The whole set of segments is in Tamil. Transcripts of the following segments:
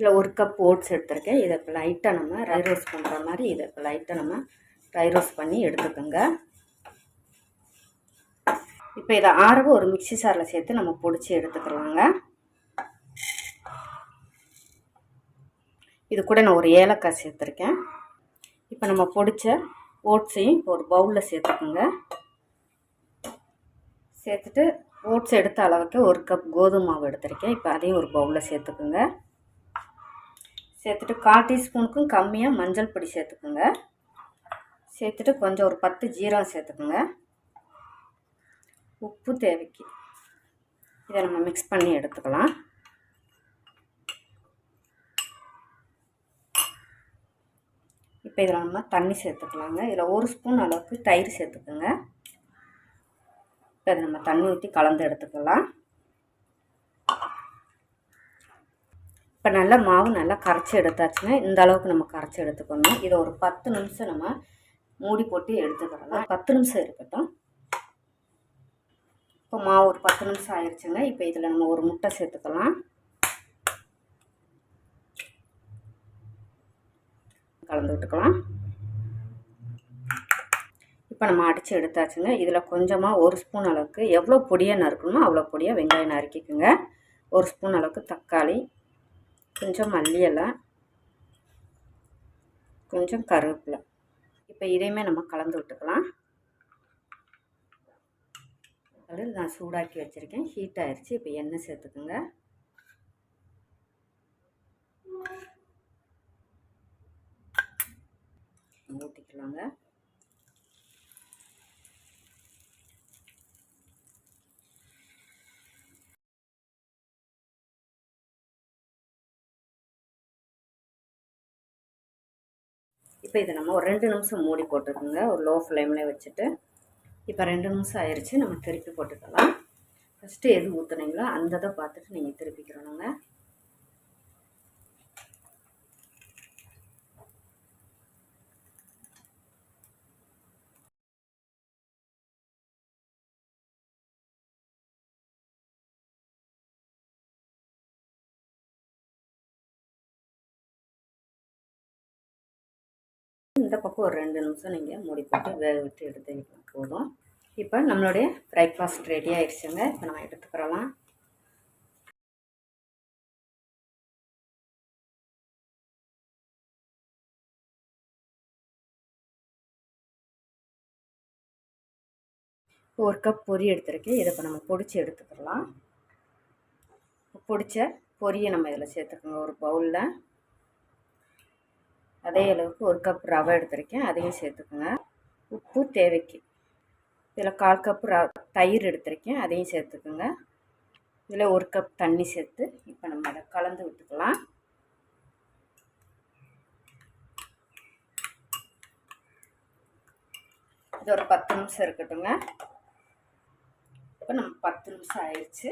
இதில் ஒரு கப் ஓட்ஸ் எடுத்திருக்கேன். இதை இப்போ லைட்டாக நம்ம ட்ரை ரோஸ்ட் பண்ணுற மாதிரி இதை இப்போ லைட்டாக நம்ம ட்ரை ரோஸ்ட் பண்ணி எடுத்துக்கோங்க. இப்போ இதை ஆறவை ஒரு மிக்ஸி சாரில் சேர்த்து நம்ம பொடிச்சு எடுத்துக்கலாங்க. இது கூட நான் ஒரு ஏலக்காய் சேர்த்துருக்கேன். இப்போ நம்ம பொடிச்ச ஓட்ஸையும் இப்போ ஒரு பவுலில் சேர்த்துக்கோங்க. சேர்த்துட்டு ஓட்ஸ் எடுத்த அளவுக்கு ஒரு கப் கோதுமை மாவு எடுத்திருக்கேன். இப்போ அதையும் ஒரு பவுலில் சேர்த்துக்குங்க. சேர்த்துட்டு கால் டீஸ்பூனுக்கும் கம்மியாக மஞ்சள் பொடி சேர்த்துக்குங்க. சேர்த்துட்டு கொஞ்சம் ஒரு பத்து ஜீரகம் சேர்த்துக்குங்க. உப்பு தேவைக்கு. இதை நம்ம மிக்ஸ் பண்ணி எடுத்துக்கலாம். இப்போ இதில் நம்ம தண்ணி சேர்த்துக்கலாங்க. இதில் ஒரு ஸ்பூன் அளவுக்கு தயிர் சேர்த்துக்குங்க. இப்போ இதை நம்ம தண்ணி ஊற்றி கலந்து எடுத்துக்கலாம். இப்போ நல்லா மாவு நல்லா கரைச்சி எடுத்தாச்சுங்க இந்த அளவுக்கு நம்ம கரைச்சி எடுத்துக்கணும். இதை ஒரு பத்து நிமிஷம் நம்ம மூடி போட்டு எடுத்துக்கிறலாம் பத்து நிமிஷம் இருக்கட்டும். இப்போ மாவு ஒரு பத்து நிமிஷம் ஆயிடுச்சுங்க இப்போ இதில் நம்ம ஒரு முட்டை சேர்த்துக்கலாம். கலந்து விட்டுக்கலாம். இப்போ நம்ம அடித்து எடுத்தாச்சுங்க. இதில் கொஞ்சமாக ஒரு ஸ்பூன் அளவுக்கு எவ்வளோ பொடியாக நறுக்கணுமோ அவ்வளோ பொடியாக வெங்காயம் நறுக்கிக்குங்க. ஒரு ஸ்பூன் அளவுக்கு தக்காளி கொஞ்சம் மல்லி கொஞ்சம் கருவேப்பிலை. இப்போ இதையுமே நம்ம கலந்து விட்டுக்கலாம். அது நான் சூடாக்கி வச்சுருக்கேன். ஹீட் ஆயிடுச்சு இப்போ எண்ணெய் சேர்த்துக்குங்க. ஊற்றிக்கலாங்க இப்போ இதை நம்ம ஒரு ரெண்டு நிமிஷம் மூடி போட்டுக்கோங்க. ஒரு லோ ஃப்ளேமில் வச்சுட்டு இப்போ ரெண்டு நிமிஷம் ஆயிடுச்சு நம்ம திருப்பி போட்டுக்கலாம். ஃபஸ்ட்டு எது ஊற்றுனீங்களோ அந்த இதை பார்த்துட்டு நீங்கள் திருப்பிக்கிறணுங்க அளவுக்கு ஒரு ரெண்டு நிமிஷம் நீங்கள் மூடி போட்டு வேக விட்டு எடுத்து போதும். இப்போ நம்மளுடைய பிரேக்ஃபாஸ்ட் ரெடி ஆயிடுச்சுங்க. இப்போ நம்ம எடுத்துக்கிறலாம். ஒரு கப் பொரி எடுத்துருக்கேன். இதை இப்போ நம்ம பொடிச்சு எடுத்துக்கலாம் பொடிச்ச பொரியை நம்ம இதில் சேர்த்துக்கோங்க. ஒரு பவுலில் அதே அளவுக்கு ஒரு கப் ரவை எடுத்திருக்கேன். அதையும் சேர்த்துக்கோங்க. உப்பு தேவைக்கு. இதில் கால் கப் ர தயிர் எடுத்திருக்கேன். அதையும் சேர்த்துக்கோங்க. இதில் ஒரு கப் தண்ணி சேர்த்து இப்போ நம்ம அதை கலந்து விட்டுக்கலாம். இது ஒரு பத்து நிமிஷம் இருக்கட்டுங்க இப்போ நம்ம பத்து நிமிஷம் ஆயிடுச்சு.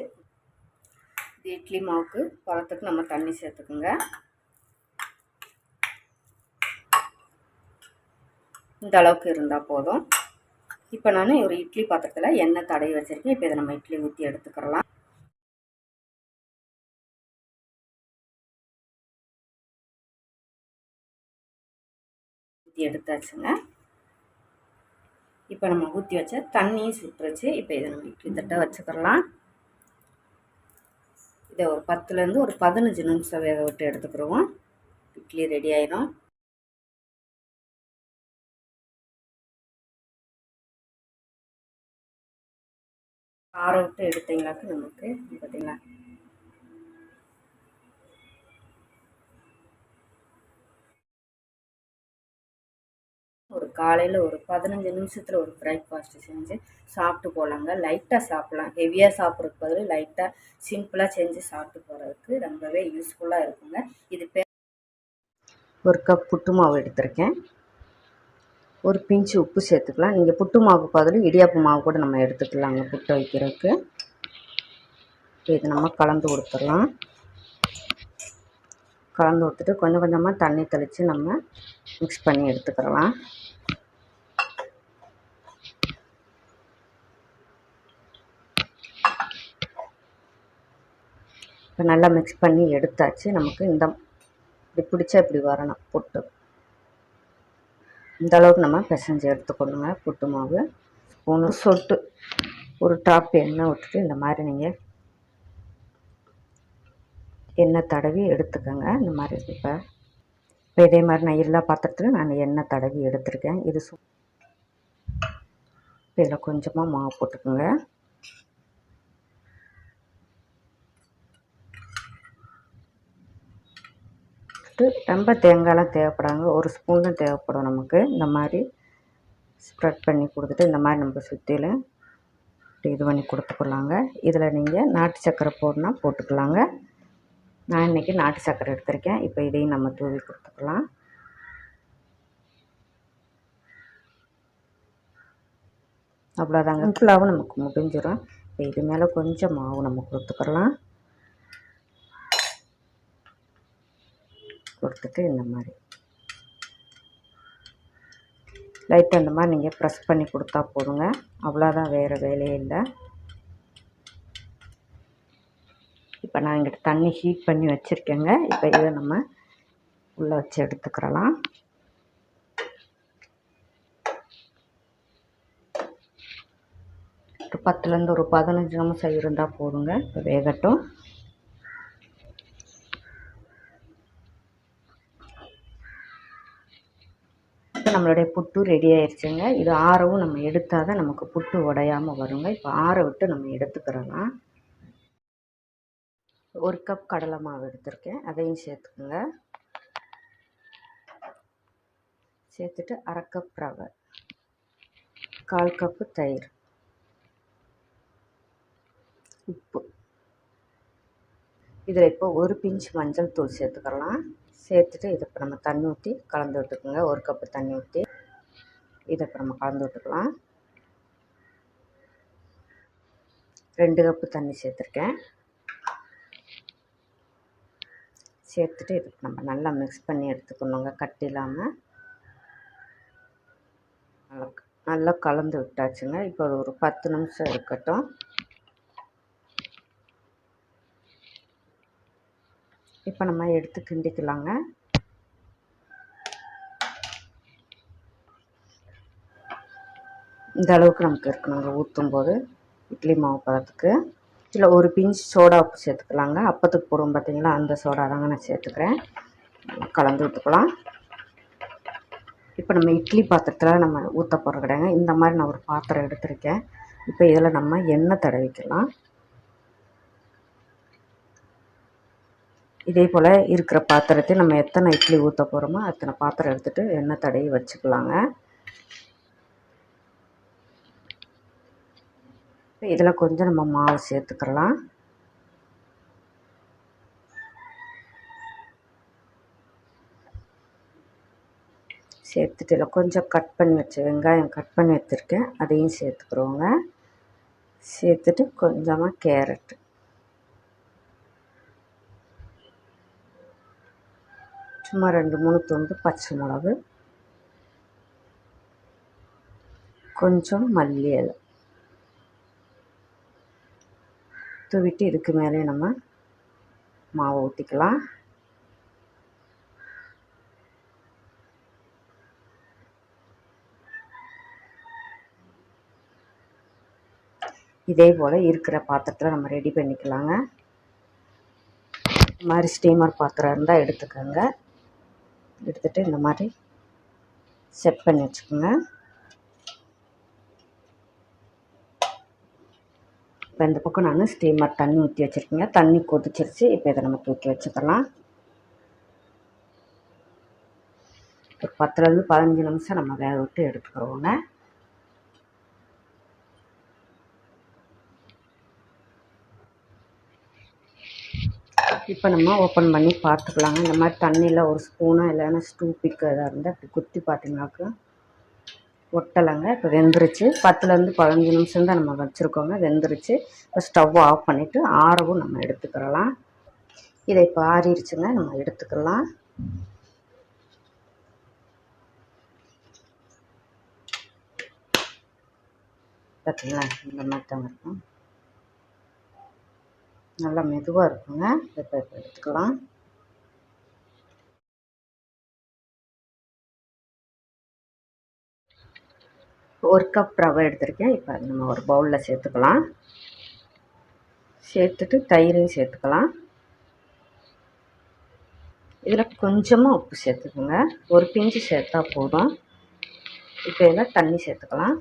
இது இட்லி மாவுக்கு பழத்துக்கு நம்ம தண்ணி சேர்த்துக்குங்க. இந்த அளவுக்கு இருந்தால் போதும். இப்போ நான் ஒரு இட்லி பாத்திரத்தில் எண்ணெய் தடவி வச்சுருக்கேன். இப்போ இதை நம்ம இட்லி ஊற்றி எடுத்துக்கிறலாம். ஊற்றி எடுத்தாச்சுங்க. இப்போ நம்ம ஊற்றி வச்ச தண்ணியும் சுட்டுருச்சு. இப்போ இதை நம்ம இட்லி தட்டை வச்சுக்கிறலாம். இதை ஒரு பத்துலேருந்து ஒரு பதினஞ்சு நிமிஷம் வேக விட்டு எடுத்துக்கிடுவோம் இட்லி ரெடி ஆயிடும் ஆற விட்டு எடுத்தீங்களாக்கு நமக்கு பார்த்தீங்களா? ஒரு காலையில் ஒரு பதினஞ்சு நிமிஷத்தில் ஒரு பிரேக்ஃபாஸ்ட்டு செஞ்சு சாப்பிட்டு போகலாங்க லைட்டாக சாப்பிட்லாம். ஹெவியாக சாப்பிட்றதுக்கு பதில் லைட்டாக சிம்பிளாக செஞ்சு சாப்பிட்டு போகிறதுக்கு ரொம்பவே யூஸ்ஃபுல்லாக இருக்குங்க. இது பேர் ஒரு கப் புட்டு மாவு எடுத்திருக்கேன். ஒரு பிஞ்சு உப்பு சேர்த்துக்கலாம். நீங்கள் புட்டு மாவுக்கு பதில் இடியாப்பு மாவு கூட நம்ம எடுத்துக்கலாங்க புட்டை வைக்கிறதுக்கு. இது நம்ம கலந்து கொடுத்துடலாம். கலந்து கொடுத்துட்டு கொஞ்சம் கொஞ்சமாக தண்ணி தெளித்து நம்ம மிக்ஸ் பண்ணி எடுத்துக்கிறலாம் இப்போ நல்லா மிக்ஸ் பண்ணி எடுத்தாச்சு. நமக்கு இந்த இப்படி பிடிச்சா இப்படி வரணும் புட்டு. இந்த அளவுக்கு நம்ம பிசைஞ்சு எடுத்துக்கணுங்க புட்டு மாவு ஸ்பூனு சொட்டு. ஒரு டாப் எண்ணெய் விட்டுட்டு இந்த மாதிரி நீங்கள் எண்ணெய் தடவி எடுத்துக்கோங்க. இந்த மாதிரி இப்போ இப்போ இதே மாதிரி நான் எல்லா பாத்திரத்துலையும் நான் எண்ணெய் தடவி எடுத்திருக்கேன். இது சு இதில் கொஞ்சமாக மாவு போட்டுக்கோங்க. ரொம்ப தேங்காயெலாம் தேவைப்படாங்க. ஒரு ஸ்பூன் தான் தேவைப்படும் நமக்கு. இந்த மாதிரி ஸ்ப்ரெட் பண்ணி கொடுத்துட்டு இந்த மாதிரி நம்ம சுற்றிலும் இது பண்ணி கொடுத்துக்கலாங்க. இதில் நீங்கள் நாட்டு சர்க்கரை போடணுன்னா போட்டுக்கலாங்க. நான் இன்றைக்கி நாட்டு சர்க்கரை எடுத்திருக்கேன். இப்போ இதையும் நம்ம தூவி கொடுத்துக்கலாம். அவ்வளோதாங்க ஃபுல்லாகவும் நமக்கு முடிஞ்சிடும் இப்போ இது மேலே கொஞ்சம் மாவு நம்ம கொடுத்துக்கலாம். கொடுத்துட்டு இந்த மாதிரி. லைட்டாக இந்த மாதிரி நீங்கள் ப்ரெஸ் பண்ணி கொடுத்தா போதுங்க. அவ்வளோதான் வேறு வேலையே இல்லை. இப்போ நான் இங்கிட்ட தண்ணி ஹீட் பண்ணி வச்சுருக்கேங்க. இப்போ இதை நம்ம உள்ளே வச்சு எடுத்துக்கிறலாம். ஒரு பத்துலேருந்து ஒரு பதினஞ்சு நிமிஷம் இருந்தால் போதுங்க. இப்போ வேகட்டும். இப்போ நம்மளுடைய புட்டு ரெடி ஆயிடுச்சுங்க இது ஆறவும் நம்ம எடுத்தால் தான் நமக்கு புட்டு உடையாமல் வருங்க. இப்போ ஆற விட்டு நம்ம எடுத்துக்கிறலாம். ஒரு கப் கடலை மாவு எடுத்திருக்கேன். அதையும் சேர்த்துக்குங்க. சேர்த்துட்டு அரை கப் ரவை. கால் கப்பு தயிர். உப்பு. இதில் இப்போ ஒரு பிஞ்ச் மஞ்சள் தூள் சேர்த்துக்கலாம். சேர்த்துட்டு இதை இப்போ நம்ம தண்ணி ஊற்றி கலந்து விட்டுக்குங்க. ஒரு கப்பு தண்ணி ஊற்றி இதை இப்போ நம்ம கலந்து விட்டுக்கலாம். ரெண்டு கப்பு தண்ணி சேர்த்துருக்கேன். சேர்த்துட்டு இதுக்கு நம்ம நல்லா மிக்ஸ் பண்ணி எடுத்துக்கணுங்க. கட்டி இல்லாமல் நல்லா நல்லா கலந்து விட்டாச்சுங்க. இப்போ ஒரு பத்து நிமிஷம் இருக்கட்டும். இப்போ நம்ம எடுத்து கிண்டிக்கலாங்க. இந்த அளவுக்கு நமக்கு இருக்கணுங்க ஊற்றும் போது. இட்லி மாவு பதத்துக்கு. இதில் ஒரு பிஞ்ச் சோடா உப்பு சேர்த்துக்கலாங்க. அப்பத்துக்கு போடுவோம் பார்த்தீங்களா அந்த சோடா தாங்க நான் சேர்த்துக்கிறேன். கலந்து விட்டுக்கலாம் இப்போ நம்ம இட்லி பாத்திரத்தில் நம்ம ஊற்ற போகிற கிடையாங்க இந்த மாதிரி நான் ஒரு பாத்திரம் எடுத்திருக்கேன். இப்போ இதில் நம்ம எண்ணெய் தடவிக்கலாம். இதே போல் இருக்கிற பாத்திரத்தை நம்ம எத்தனை இட்லி ஊற்ற போகிறோமோ அத்தனை பாத்திரம் எடுத்துகிட்டு எண்ணெய் தடவி வச்சுக்கலாங்க. இதில் கொஞ்சம் நம்ம மாவு சேர்த்துக்கலாம். சேர்த்துட்டு இதில் கொஞ்சம் கட் பண்ணி வச்சு வெங்காயம் கட் பண்ணி வச்சுருக்கேன். அதையும் சேர்த்துக்குறோங்க. சேர்த்துட்டு கொஞ்சமாக கேரட்டு. சும்மா ரெண்டு மூணு துண்டு பச்சை மிளகு கொஞ்சம் மல்லி இலை தூவிட்டு இதுக்கு மேலே நம்ம மாவு ஊற்றிக்கலாம் இதே போல் இருக்கிற பாத்திரத்தில் நம்ம ரெடி பண்ணிக்கலாங்க. மாதிரி ஸ்டீமர் பாத்திரம் இருந்தால் எடுத்துக்கோங்க. எடுத்துகிட்டு இந்த மாதிரி செட் பண்ணி வச்சுக்கோங்க. இப்போ இந்த பக்கம் நான் ஸ்டீமர் தண்ணி ஊற்றி வச்சுருக்கேங்க. தண்ணி கொதிச்சிருச்சு. இப்போ இதை நம்ம தூக்கி வச்சுக்கலாம். ஒரு பத்துலேருந்து பதினஞ்சு நிமிஷம் நம்ம வேக விட்டு எடுத்துக்கிறோங்க. இப்போ நம்ம ஓப்பன் பண்ணி பார்த்துக்கலாங்க. இந்த மாதிரி தண்ணியில் ஒரு ஸ்பூனாக இல்லைன்னா ஸ்டூ பிக்கதாக இருந்தால் அப்படி குத்தி பார்த்தீங்கன்னாக்கா ஒட்டலைங்க. இப்போ வெந்துருச்சு. பத்துலேருந்து பதினஞ்சு நிமிஷம் தான் நம்ம வச்சுருக்கோங்க. வெந்துருச்சு. இப்போ ஸ்டவ் ஆஃப் பண்ணிவிட்டு ஆறவும் நம்ம எடுத்துக்கிறலாம். இதை இப்போ ஆறிடுச்சுங்க நம்ம எடுத்துக்கலாம். பார்த்தீங்களா இந்த மாதிரி தான் இருக்கும். நல்லா மெதுவாக இருக்குங்க. இப்போ எடுத்துக்கலாம். ஒரு கப் ரவை எடுத்திருக்கேன். இப்போ நம்ம ஒரு பவுலில் சேர்த்துக்கலாம். சேர்த்துட்டு தயிரையும் சேர்த்துக்கலாம். இதில் கொஞ்சமாக உப்பு சேர்த்துக்கோங்க. ஒரு பிஞ்சு சேர்த்தா போதும். இப்போ இதில் தண்ணி சேர்த்துக்கலாம்.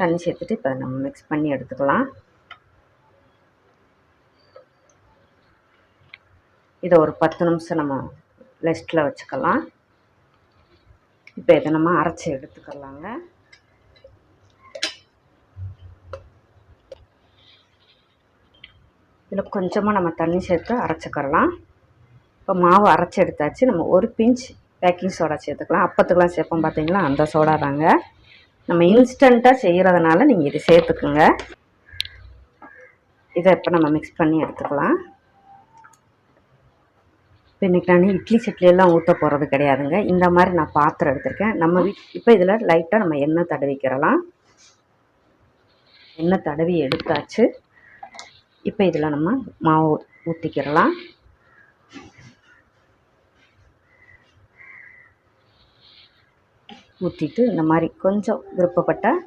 தண்ணி சேர்த்துட்டு இப்போ நம்ம மிக்ஸ் பண்ணி எடுத்துக்கலாம். இதை ஒரு பத்து நிமிஷம் நம்ம ரெஸ்ட்டில் வச்சுக்கலாம். இப்போ இதை நம்ம அரைச்சி எடுத்துக்கலாங்க. இதில் கொஞ்சமாக நம்ம தண்ணி சேர்த்து அரைச்சிக்கிறலாம் இப்போ மாவு அரைச்சி எடுத்தாச்சு. நம்ம ஒரு பிஞ்ச் பேக்கிங் சோடா சேர்த்துக்கலாம். அப்பத்துக்கெலாம் சேர்ப்போம் பார்த்தீங்களா அந்த சோடா தாங்க. நம்ம இன்ஸ்டண்ட்டாக செய்கிறதுனால நீங்கள் இது சேர்த்துக்குங்க. இதை இப்போ நம்ம மிக்ஸ் பண்ணி எடுத்துக்கலாம். இப்போ இன்றைக்கி நான் இட்லி சட்லியெல்லாம் ஊற்ற போகிறது கிடையாதுங்க. இந்த மாதிரி நான் பாத்திரம் எடுத்திருக்கேன். நம்ம வீட் இப்போ இதில் லைட்டாக நம்ம எண்ணெய் தடவிக்கிறலாம். எண்ணெய் தடவி எடுத்தாச்சு. இப்போ இதில் நம்ம மாவு ஊற்றிக்கிறலாம் ஊற்றிட்டு இந்த மாதிரி கொஞ்சம் விருப்பப்பட்டால்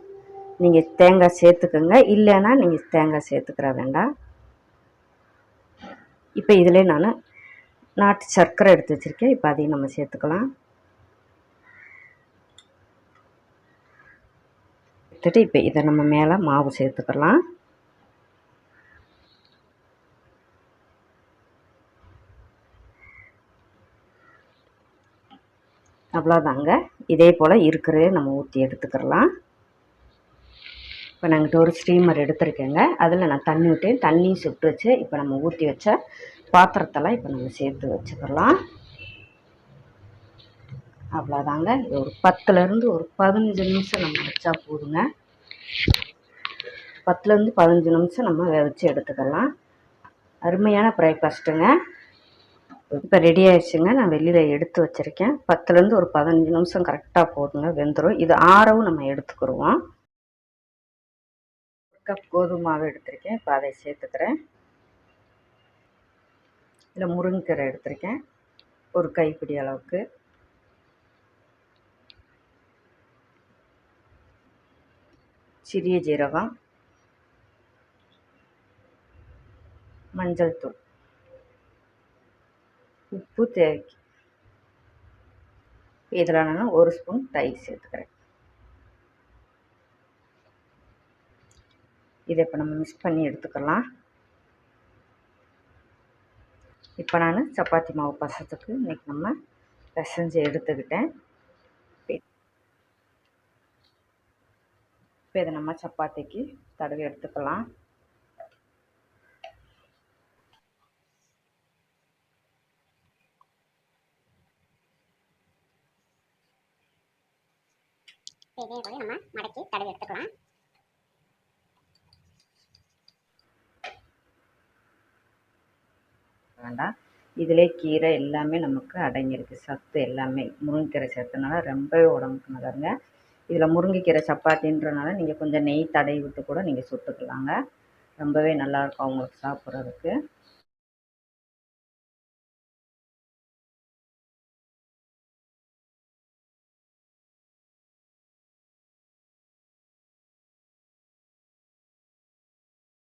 நீங்கள் தேங்காய் சேர்த்துக்கோங்க. இல்லைன்னா நீங்கள் தேங்காய் சேர்த்துக்கிற வேண்டாம். இப்போ இதிலே நான் நாட்டு சர்க்கரை எடுத்து வச்சுருக்கேன். இப்போ அதையும் நம்ம சேர்த்துக்கலாம். எடுத்துகிட்டு இப்போ இதை நம்ம மேலே மாவு சேர்த்துக்கலாம். அவ்வளோதாங்க இதே போல் இருக்கிறதே நம்ம ஊற்றி எடுத்துக்கிறலாம். இப்போ நாங்கிட்ட ஒரு ஸ்டீமர் எடுத்திருக்கேங்க. அதில் நான் தண்ணி விட்டேன். தண்ணியும் சுட்டு வச்சு இப்போ நம்ம ஊற்றி வச்ச பாத்திரத்தெல்லாம் இப்போ நம்ம சேர்த்து வச்சுக்கலாம் அவ்வளோதாங்க ஒரு பத்துலேருந்து ஒரு பதினஞ்சு நிமிஷம் நம்ம வச்சா போதுங்க. பத்துலேருந்து பதினஞ்சு நிமிஷம் நம்ம வச்சு எடுத்துக்கலாம் அருமையான பிரேக்ஃபாஸ்ட்டுங்க இப்போ ரெடி ஆயிடுச்சுங்க. நான் வெளியில் எடுத்து வச்சுருக்கேன். பத்துலேருந்து ஒரு பதினஞ்சு நிமிஷம் கரெக்டாக போதுங்க வெந்துடும் இது ஆறவும் நம்ம எடுத்துக்கிடுவோம் ஒரு கப் கோதுமை மாவு எடுத்திருக்கேன். இப்போ அதை சேர்த்துக்கிறேன். இதில் முருங்கைக்கீரை எடுத்திருக்கேன். ஒரு கைப்பிடி அளவுக்கு. சிறிய ஜீரகம். மஞ்சள் தூள். உப்பு தேவைக்கு இதில் நான் ஒரு ஸ்பூன் தயிர் சேர்த்துக்கிறேன். இதை இப்போ நம்ம மிக்ஸ் பண்ணி எடுத்துக்கலாம். இப்போ நான் சப்பாத்தி மாவு பசத்துக்கு இன்றைக்கி நம்ம பிசைஞ்சு எடுத்துக்கிட்டேன். இப்போ இதை நம்ம சப்பாத்திக்கு தடவி எடுத்துக்கலாம். இதே போல நம்ம மடக்கி தடவி எடுத்துக்கலாம். வேண்டாம் இதிலே கீரை எல்லாமே நமக்கு அடங்கியிருக்கு. சத்து எல்லாமே. முருங்கைக்கீரை சேர்த்தனால ரொம்பவே உடம்புக்கு நல்லதுங்க. இதில் முருங்கைக்கீரை சப்பாத்தின்றனால நீங்கள் கொஞ்சம் நெய் தடவி விட்டு கூட நீங்கள் சுட்டுக்கலாங்க. ரொம்பவே நல்லாயிருக்கும் அவங்களுக்கு சாப்பிட்றதுக்கு.